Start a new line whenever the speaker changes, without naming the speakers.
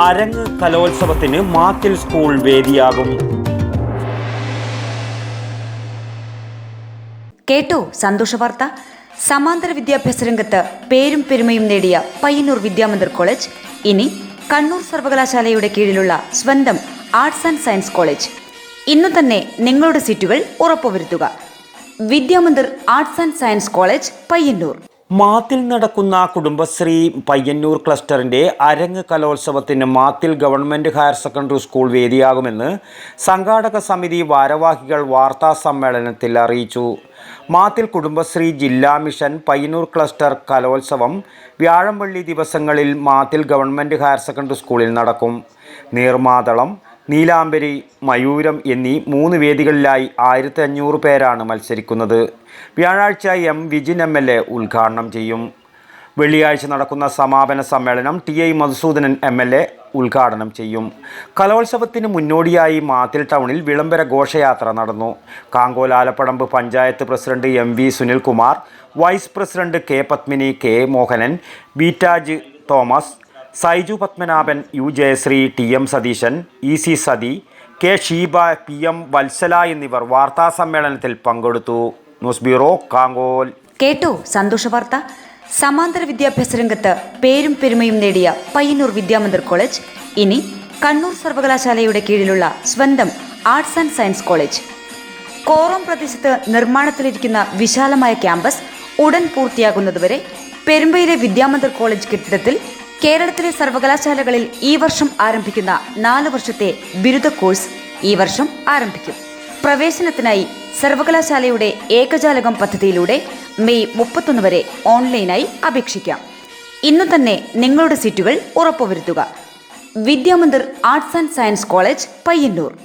അരങ്ങ് കലോത്സവത്തിന് മാത്തിൽ സ്കൂൾ വേദിയാകും.
കേട്ടോ സന്തോഷ വാർത്ത. സമാന്തര വിദ്യാഭ്യാസ രംഗത്ത് പേരും പെരുമയും നേടിയ പയ്യന്നൂർ വിദ്യാമന്ദിർ കോളേജ്. ഇനി കണ്ണൂർ സർവകലാശാലയുടെ കീഴിലുള്ള സ്വന്തം ആർട്സ് ആൻഡ് സയൻസ് കോളേജ്. ഇന്നു തന്നെ നിങ്ങളുടെ സീറ്റുകൾ ഉറപ്പുവരുത്തുക. Vidyamandir arts and science college Payyanur.
Mathil നടക്കുന്ന കുടുംബശ്രീ പയ്യന്നൂർ ക്ലസ്റ്ററിന്റെ അരങ്ങ് കലോത്സവത്തിന് Mathil government higher secondary school വേദിയാകുമെന്ന് സംഘാടക സമിതി ഭാരവാഹികൾ വാർത്താ സമ്മേളനത്തിൽ അറിയിച്ചു. മാത്തിൽ കുടുംബശ്രീ ജില്ലാ മിഷൻ പയ്യന്നൂർ ക്ലസ്റ്റർ കലോത്സവം വ്യാഴംവള്ളി ദിവസങ്ങളിൽ മാത്തിൽ ഗവൺമെന്റ് ഹയർ സെക്കൻഡറി സ്കൂളിൽ നടക്കും. നീർമാതളം നീലാംബരി മയൂരം എന്നീ മൂന്ന് വേദികളിലായി ആയിരത്തി അഞ്ഞൂറ് പേരാണ് മത്സരിക്കുന്നത്. വ്യാഴാഴ്ച M Vijin M L A ഉദ്ഘാടനം ചെയ്യും. വെള്ളിയാഴ്ച നടക്കുന്ന സമാപന സമ്മേളനം T I Madhusoodanan M L A ഉദ്ഘാടനം ചെയ്യും. കലോത്സവത്തിന് മുന്നോടിയായി മാത്തിൽ ടൗണിൽ വിളംബര ഘോഷയാത്ര നടന്നു. Kankol Alappadamba panchayat president M V Sunilkumar vice president K Padmini K Mohanan ബീറ്റാജ് Thomas Saiju Padmanabhan U Jayasree T M Satheesan E C Sathi K Sheeba P M Valsala എന്നിവർ വാർത്താ സമ്മേളനത്തിൽ പങ്കെടുത്തു. News bureau Kankol.
കേട്ടോ സന്തോഷ വാർത്ത. സമാന്തര വിദ്യാഭ്യാസ രംഗത്ത് പേരും പെരുമയും നേടിയ പയ്യന്നൂർ വിദ്യാമന്ദിർ കോളേജ്. ഇനി കണ്ണൂർ സർവകലാശാലയുടെ കീഴിലുള്ള സ്വന്തം arts and science college. Korom പ്രദേശത്ത് നിർമ്മാണത്തിലിരിക്കുന്ന വിശാലമായ ക്യാമ്പസ് ഉടൻ പൂർത്തിയാകുന്നതുവരെ പെരുമ്പയിലെ വിദ്യാമന്ദിർ കോളേജ് കെട്ടിടത്തിൽ കേരളത്തിലെ സർവകലാശാലകളിൽ ഈ വർഷം ആരംഭിക്കുന്ന നാല് വർഷത്തെ ബിരുദ കോഴ്സ് ഈ വർഷം ആരംഭിക്കും. പ്രവേശനത്തിനായി സർവകലാശാലയുടെ ഏകജാലകം പദ്ധതിയിലൂടെ മെയ് മുപ്പത്തൊന്ന് വരെ ഓൺലൈനായി അപേക്ഷിക്കാം. ഇന്നു തന്നെ നിങ്ങളുടെ സീറ്റുകൾ ഉറപ്പുവരുത്തുക. Vidyamandir arts and science college Payyanur.